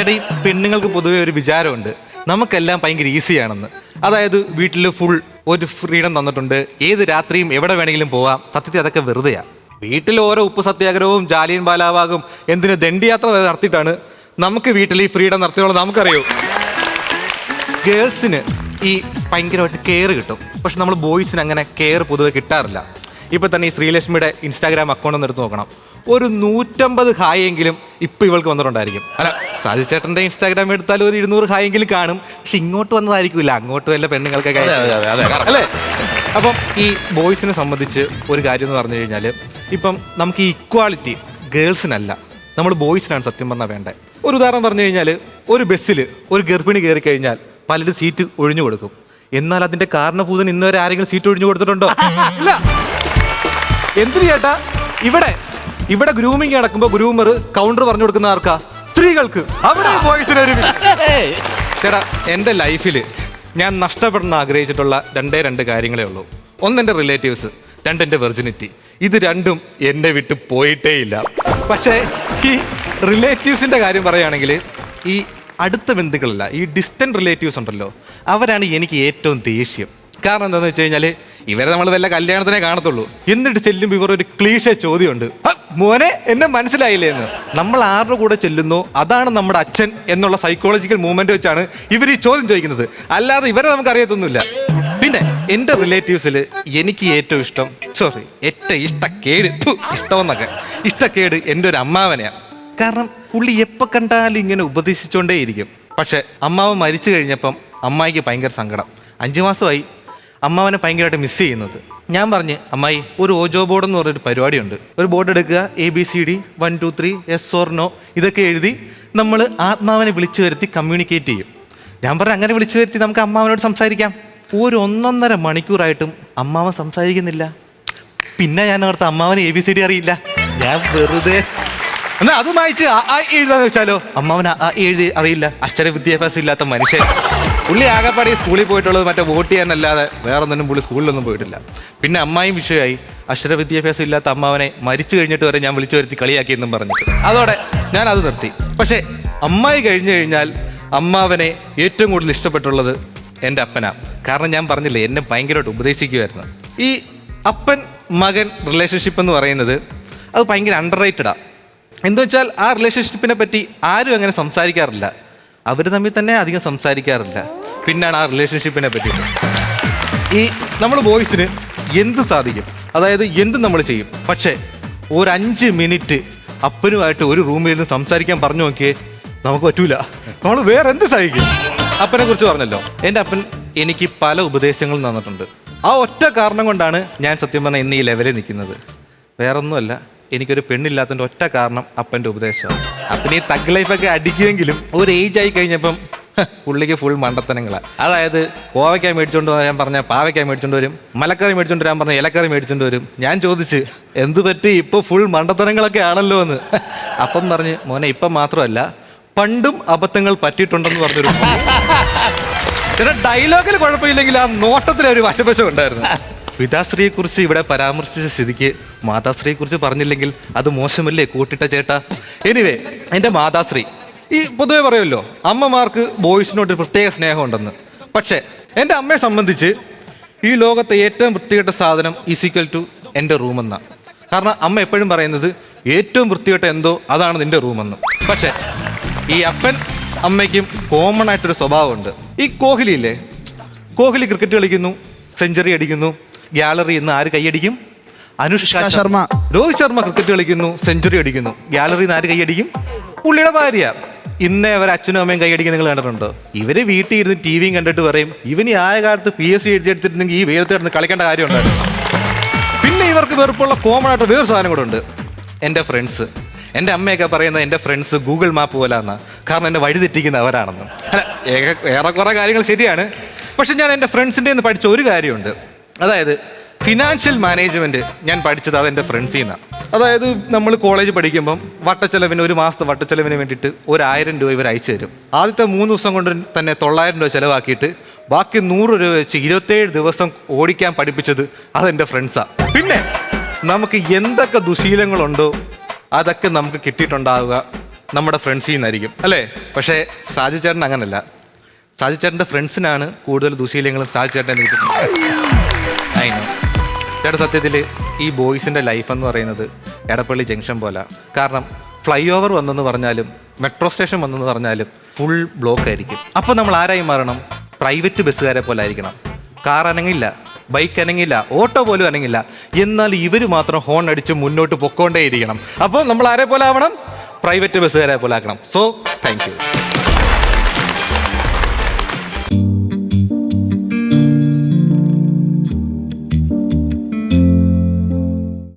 ഈ പെണ്ണുങ്ങൾക്ക് പൊതുവെ ഒരു വിചാരമുണ്ട്. നമുക്കെല്ലാം ഭയങ്കര ഈസിയാണെന്ന്. അതായത് വീട്ടിൽ ഫുൾ ഒരു ഫ്രീഡം തന്നിട്ടുണ്ട്. ഏത് രാത്രിയും എവിടെ വേണമെങ്കിലും പോവാം. സത്യത്തിൽ അതൊക്കെ വെറുതെയാ. വീട്ടിൽ ഓരോ ഉപ്പ് സത്യാഗ്രഹവും ജാലിയൻ ബാലാവാകും എന്തിന് ദണ്ഡിയാത്ര നടത്തിയിട്ടാണ് നമുക്ക് വീട്ടിൽ ഈ ഫ്രീഡം നടത്തിയുള്ളത് നമുക്കറിയൂ? ഗേൾസിന് ഈ ഭയങ്കരമായിട്ട് കെയർ കിട്ടും. പക്ഷെ നമ്മൾ ബോയ്സിന് അങ്ങനെ കെയർ പൊതുവെ കിട്ടാറില്ല. ഇപ്പൊ തന്നെ ഈ ശ്രീലക്ഷ്മിയുടെ ഇൻസ്റ്റാഗ്രാം അക്കൗണ്ട് ഒന്ന് എടുത്ത് നോക്കണം. ഒരു നൂറ്റമ്പത് ഹായെങ്കിലും ഇപ്പൊ ഇവൾക്ക് വന്നിട്ടുണ്ടായിരിക്കും. അല്ല. സാജു ചേട്ടന്റെ ഇൻസ്റ്റാഗ്രാം എടുത്താൽ ഒരു ഇരുന്നൂറ് ഹായെങ്കിലും കാണും. പക്ഷെ ഇങ്ങോട്ട് വന്നതായിരിക്കില്ല. അങ്ങോട്ട് വല്ല പെണ്ണുങ്ങൾക്കൊക്കെ. അല്ലേ? അപ്പം ഈ ബോയ്സിനെ സംബന്ധിച്ച് ഒരു കാര്യം എന്ന് പറഞ്ഞു കഴിഞ്ഞാൽ ഇപ്പം നമുക്ക് ഈ ഇക്വാളിറ്റി ഗേൾസിനല്ല നമ്മൾ ബോയ്സിനാണ് സത്യം പറഞ്ഞാൽ വേണ്ടത് ഒരു ഉദാഹരണം പറഞ്ഞു കഴിഞ്ഞാൽ ഒരു ബസ്സിൽ ഒരു ഗർഭിണി കയറി കഴിഞ്ഞാൽ പലരും സീറ്റ് ഒഴിഞ്ഞു കൊടുക്കും. എന്നാൽ അതിന്റെ കാരണഭൂതൻ ഇന്നുവരെ ആരെങ്കിലും സീറ്റ് ഒഴിഞ്ഞു കൊടുത്തിട്ടുണ്ടോ? ഇല്ല. എന്തിനു ചേട്ടാ? ഇവിടെ ഇവിടെ ഗ്രൂമിങ് നടക്കുമ്പോ ഗ്രൂമർ കൗണ്ടർ പറഞ്ഞു കൊടുക്കുന്ന ആർക്കാ? സ്ത്രീകൾക്ക്. അവിടെ ചേട്ടാ എന്റെ ലൈഫിൽ ഞാൻ നഷ്ടപ്പെടാൻ ആഗ്രഹിച്ചിട്ടുള്ള രണ്ടേ രണ്ട് കാര്യങ്ങളേ ഉള്ളൂ. ഒന്ന് എന്റെ റിലേറ്റീവ്സ് രണ്ട് എന്റെ വെർജിനിറ്റി ഇത് രണ്ടും എന്നെ വിട്ട് പോയിട്ടേ ഇല്ല. പക്ഷേ ഈ റിലേറ്റീവ്സിന്റെ കാര്യം പറയുകയാണെങ്കിൽ ഈ അടുത്ത ബന്ധുക്കളല്ല ഈ ഡിസ്റ്റന്റ് റിലേറ്റീവ്സ് ഉണ്ടല്ലോ അവരാണ് എനിക്ക് ഏറ്റവും ദേഷ്യം. കാരണം എന്താണെന്ന് വെച്ച് കഴിഞ്ഞാൽ ഇവരെ നമ്മൾ വല്ല കല്യാണത്തിനെ കാണത്തുള്ളൂ. എന്നിട്ട് ചെല്ലുമ്പോൾ ഇവർ ഒരു ക്ലീശ ചോദ്യമുണ്ട്. "ഹ, മോനെ എന്നെ മനസ്സിലായില്ലേ എന്ന് നമ്മൾ ആരുടെ കൂടെ ചെല്ലുന്നു? അതാണ് നമ്മുടെ അച്ഛൻ എന്നുള്ള സൈക്കോളജിക്കൽ മൂവ്മെന്റ് വെച്ചാണ് ഇവർ ഈ ചോദ്യം ചോദിക്കുന്നത്. അല്ലാതെ ഇവരെ നമുക്ക് അറിയത്തൊന്നുമില്ല. പിന്നെ എന്റെ റിലേറ്റീവ്സിൽ എനിക്ക് ഏറ്റവും ഇഷ്ടം സോറി ഏറ്റവും ഇഷ്ടക്കേട് ഇഷ്ടമെന്നൊക്കെ. ഇഷ്ടക്കേട് എന്റെ ഒരു അമ്മാവനെയാണ് കാരണം പുള്ളി എപ്പോൾ കണ്ടാലും ഇങ്ങനെ ഉപദേശിച്ചുകൊണ്ടേയിരിക്കും പക്ഷെ അമ്മാവ് മരിച്ചു കഴിഞ്ഞപ്പം അമ്മായിക്ക് ഭയങ്കര സങ്കടം. അഞ്ചു മാസമായി അമ്മാവനെ ഭയങ്കരമായിട്ട് മിസ് ചെയ്യുന്നത്. ഞാൻ പറഞ്ഞ് അമ്മായി ഒരു ഓജോ ബോർഡ് എന്ന് പറഞ്ഞൊരു പരിപാടിയുണ്ട്. ഒരു ബോർഡ് എടുക്കുക A B C D one two three yes or no ഇതൊക്കെ എഴുതി നമ്മൾ ആത്മാവനെ വിളിച്ചു വരുത്തി കമ്മ്യൂണിക്കേറ്റ് ചെയ്യും. ഞാൻ പറഞ്ഞു അങ്ങനെ വിളിച്ചു വരുത്തി നമുക്ക് അമ്മാവനോട് സംസാരിക്കാം. ഒരു ഒന്നൊന്നര മണിക്കൂറായിട്ടും അമ്മാവൻ സംസാരിക്കുന്നില്ല. പിന്നെ ഞാൻ ഓർത്ത അമ്മാവന് എ ബി സി ഡി അറിയില്ല. ഞാൻ വെറുതെ എന്നാ അത് ആ എഴുതാന്ന് വെച്ചാലോ? അമ്മാവൻ എഴുതി അറിയില്ല. അക്ഷര വിദ്യാഭ്യാസം ഇല്ലാത്ത മനുഷ്യൻ. പുള്ളി ആകെപ്പാടി സ്കൂളിൽ പോയിട്ടുള്ളത് മറ്റേ വോട്ട് ചെയ്യാനല്ലാതെ വേറെ ഒന്നും പുള്ളി സ്കൂളിലൊന്നും പോയിട്ടില്ല. പിന്നെ അമ്മായും വിഷയമായി. അക്ഷര വിദ്യാഭ്യാസം ഇല്ലാത്ത അമ്മാവനെ മരിച്ചു കഴിഞ്ഞിട്ട് വരെ ഞാൻ വിളിച്ചു വരുത്തി കളിയാക്കിയെന്നും പറഞ്ഞു അതോടെ ഞാൻ അത് നിർത്തി. പക്ഷേ അമ്മായി കഴിഞ്ഞു കഴിഞ്ഞാൽ അമ്മാവനെ ഏറ്റവും കൂടുതൽ ഇഷ്ടപ്പെട്ടുള്ളത് എന്റെ അപ്പനാ. കാരണം ഞാൻ പറഞ്ഞില്ലേ എന്നെ ഭയങ്കരമായിട്ട് ഉപദേശിക്കുമായിരുന്നു ഈ അപ്പൻ മകൻ റിലേഷൻഷിപ്പ് എന്ന് പറയുന്നത് അത് ഭയങ്കര അണ്ടർ റേറ്റഡാണ് എന്താ വെച്ചാൽ ആ റിലേഷൻഷിപ്പിനെ പറ്റി ആരും അങ്ങനെ സംസാരിക്കാറില്ല. അവർ തമ്മിൽ തന്നെ അധികം സംസാരിക്കാറില്ല. പിന്നാണ് ആ റിലേഷൻഷിപ്പിനെ പറ്റി. ഈ നമ്മൾ ബോയ്സിന് എന്ത് സാധിക്കും? അതായത് എന്ത് നമ്മൾ ചെയ്യും. പക്ഷേ ഒരു അഞ്ച് മിനിറ്റ് അപ്പനുമായിട്ട് ഒരു റൂമിൽ നിന്ന് സംസാരിക്കാൻ പറഞ്ഞു നോക്കിയേ നമുക്ക് പറ്റൂല. നമ്മൾ വേറെ എന്ത് സഹിക്കും? അപ്പനെ കുറിച്ച് പറഞ്ഞല്ലോ. എന്റെ അപ്പൻ എനിക്ക് പല ഉപദേശങ്ങളും തന്നിട്ടുണ്ട്. ആ ഒറ്റ കാരണം കൊണ്ടാണ് ഞാൻ സത്യം പറഞ്ഞാൽ ഇന്ന് ഈ ലെവലിൽ നിൽക്കുന്നത്. വേറൊന്നുമല്ല. എനിക്കൊരു പെണ്ണില്ലാത്തതിന്റെ ഒറ്റ കാരണം അപ്പന്റെ ഉപദേശമാണ് അപ്പന് ഈ തഗ് ലൈഫൊക്കെ അടിക്കുമെങ്കിലും ഒരു ഏജ് ആയി കഴിഞ്ഞപ്പം പുള്ളിക്ക് ഫുൾ മണ്ടത്തനങ്ങളാണ് അതായത് കോവയ്ക്കായി മേടിച്ചുകൊണ്ട് വരാൻ പറഞ്ഞ പാവയ്ക്കായി മേടിച്ചുകൊണ്ട് വരും മലക്കറി മേടിച്ചുകൊണ്ട് വരാൻ പറഞ്ഞ ഇലക്കറി മേടിച്ചുകൊണ്ട് വരും. ഞാൻ ചോദിച്ച് എന്ത് പറ്റി? ഇപ്പോൾ ഫുൾ മണ്ടത്തനങ്ങളൊക്കെ ആണല്ലോ എന്ന്. അപ്പം പറഞ്ഞ് മോനെ ഇപ്പം മാത്രമല്ല പണ്ടും അബദ്ധങ്ങൾ പറ്റിയിട്ടുണ്ടെന്ന് പറഞ്ഞൊരു ഡയലോഗിൽ കുഴപ്പമില്ലെങ്കിൽ ആ നോട്ടത്തിൽ ഒരു വശവശം ഉണ്ടായിരുന്നു. പിതാശ്രീയെ കുറിച്ച് ഇവിടെ പരാമർശിച്ച സ്ഥിതിക്ക് മാതാശ്രീയെ കുറിച്ച് പറഞ്ഞില്ലെങ്കിൽ അത് മോശമല്ലേ കൂട്ടിട്ട ചേട്ടാ? എനിവേ എന്റെ മാതാശ്രീ ഈ പൊതുവെ പറയുമല്ലോ അമ്മമാർക്ക് ബോയ്സിനോട് പ്രത്യേക സ്നേഹമുണ്ടെന്ന്. പക്ഷേ എന്റെ അമ്മയെ സംബന്ധിച്ച് ഈ ലോകത്തെ ഏറ്റവും വൃത്തികെട്ട സാധനം ഈസിക്വൽ ടു എന്റെ റൂമെന്ന. കാരണം അമ്മ എപ്പോഴും പറയുന്നത് ഏറ്റവും വൃത്തികെട്ട എന്തോ അതാണ് നിന്റെ റൂമെന്ന്. പക്ഷേ ഈ അപ്പൻ അമ്മയ്ക്കും കോമൺ ആയിട്ടൊരു സ്വഭാവമുണ്ട്. ഈ കോഹ്ലി ഇല്ലേ കോഹ്ലി ക്രിക്കറ്റ് കളിക്കുന്നു സെഞ്ചുറി അടിക്കുന്നു ഗ്യാലറി ഇന്ന് ആര് കൈയടിക്കും? അനുഷ്ക ശർമ്മ. രോഹിത് ശർമ്മ ക്രിക്കറ്റ് കളിക്കുന്നു സെഞ്ചുറി അടിക്കുന്നു. ഗ്യാലറിയിൽ നിന്ന് ആര് കൈയടിക്കും? പുള്ളിയുടെ ഭാര്യ. ഇന്നേ അവർ അച്ഛനും അമ്മയും കൈയടിക്കുന്ന നിങ്ങൾ കണ്ടിട്ടുണ്ടോ? ഇവർ വീട്ടിൽ ഇരുന്ന് ടി വിയും കണ്ടിട്ട് പറയും ഇവന് ആയ കാലത്ത് പി എസ് സി എഴുതിയെടുത്തിരുന്നെങ്കിൽ ഈ വെയിലത്ത് കിടന്ന് കളിക്കേണ്ട കാര്യം ഉണ്ടായിരുന്നു. പിന്നെ ഇവർക്ക് വെറുപ്പുള്ള കോമൺ ആയിട്ട് വേറൊരു സാധനം കൂടെ ഉണ്ട്. എന്റെ ഫ്രണ്ട്സ് എന്റെ അമ്മയൊക്കെ പറയുന്നത് എന്റെ ഫ്രണ്ട്സ് ഗൂഗിൾ മാപ്പ് പോലാന്ന്. കാരണം എന്നെ വഴി തെറ്റിക്കുന്ന അവരാണെന്ന്. അല്ല ഏക- ഏറെക്കുറെ കാര്യങ്ങൾ ശരിയാണ്. പക്ഷെ ഞാൻ എന്റെ ഫ്രണ്ട്സിന്റെ നിന്ന് പഠിച്ച ഒരു കാര്യമുണ്ട്. അതായത് ഫിനാൻഷ്യൽ മാനേജ്മെന്റ് ഞാൻ പഠിച്ചത് അത് എന്റെ ഫ്രണ്ട്സിൽ നിന്നാണ് അതായത് നമ്മൾ കോളേജ് പഠിക്കുമ്പം വട്ടച്ചെലവിന് ഒരു മാസത്തെ വട്ടച്ചെലവിന് വേണ്ടിയിട്ട് ഒരായിരം രൂപ ഇവർ അയച്ചു തരും. ആദ്യത്തെ മൂന്ന് ദിവസം കൊണ്ട് തന്നെ തൊള്ളായിരം രൂപ ചിലവാക്കിയിട്ട് ബാക്കി നൂറ് രൂപ വെച്ച് ഇരുപത്തേഴ് ദിവസം ഓടിക്കാൻ പഠിപ്പിച്ചത് അതെന്റെ ഫ്രണ്ട്സാണ് പിന്നെ നമുക്ക് എന്തൊക്കെ ദുശീലങ്ങളുണ്ടോ അതൊക്കെ നമുക്ക് കിട്ടിയിട്ടുണ്ടാവുക നമ്മുടെ ഫ്രണ്ട്സിൽ നിന്നായിരിക്കും. അല്ലേ? പക്ഷേ സാജു ചേട്ടൻ അങ്ങനല്ല. സാജു ചേട്ടന്റെ ഫ്രണ്ട്സിനാണ് കൂടുതൽ ദുശീലങ്ങളും സാജു ചേട്ടൻ അതിനോ ചേട്ടാ സത്യത്തിൽ ഈ ബോയ്സിന്റെ ലൈഫ് എന്ന് പറയുന്നത് എടപ്പള്ളി ജംഗ്ഷൻ പോലെ. കാരണം ഫ്ലൈ ഓവർ വന്നെന്ന് പറഞ്ഞാലും മെട്രോ സ്റ്റേഷൻ വന്നെന്ന് പറഞ്ഞാലും ഫുൾ ബ്ലോക്ക് ആയിരിക്കും. അപ്പോൾ നമ്മൾ ആരായി മാറണം? പ്രൈവറ്റ് ബസ്സുകാരെ പോലെ ആയിരിക്കണം. കാർ അനങ്ങില്ല ബൈക്ക് അനങ്ങില്ല ഓട്ടോ പോലും അനങ്ങില്ല. എന്നാൽ ഇവർ മാത്രം ഹോൺ അടിച്ച് മുന്നോട്ട് പൊക്കോണ്ടേയിരിക്കണം. അപ്പോൾ നമ്മൾ ആരെ പോലെ ആവണം? പ്രൈവറ്റ് ബസ്സുകാരെ പോലെ ആക്കണം. So thank you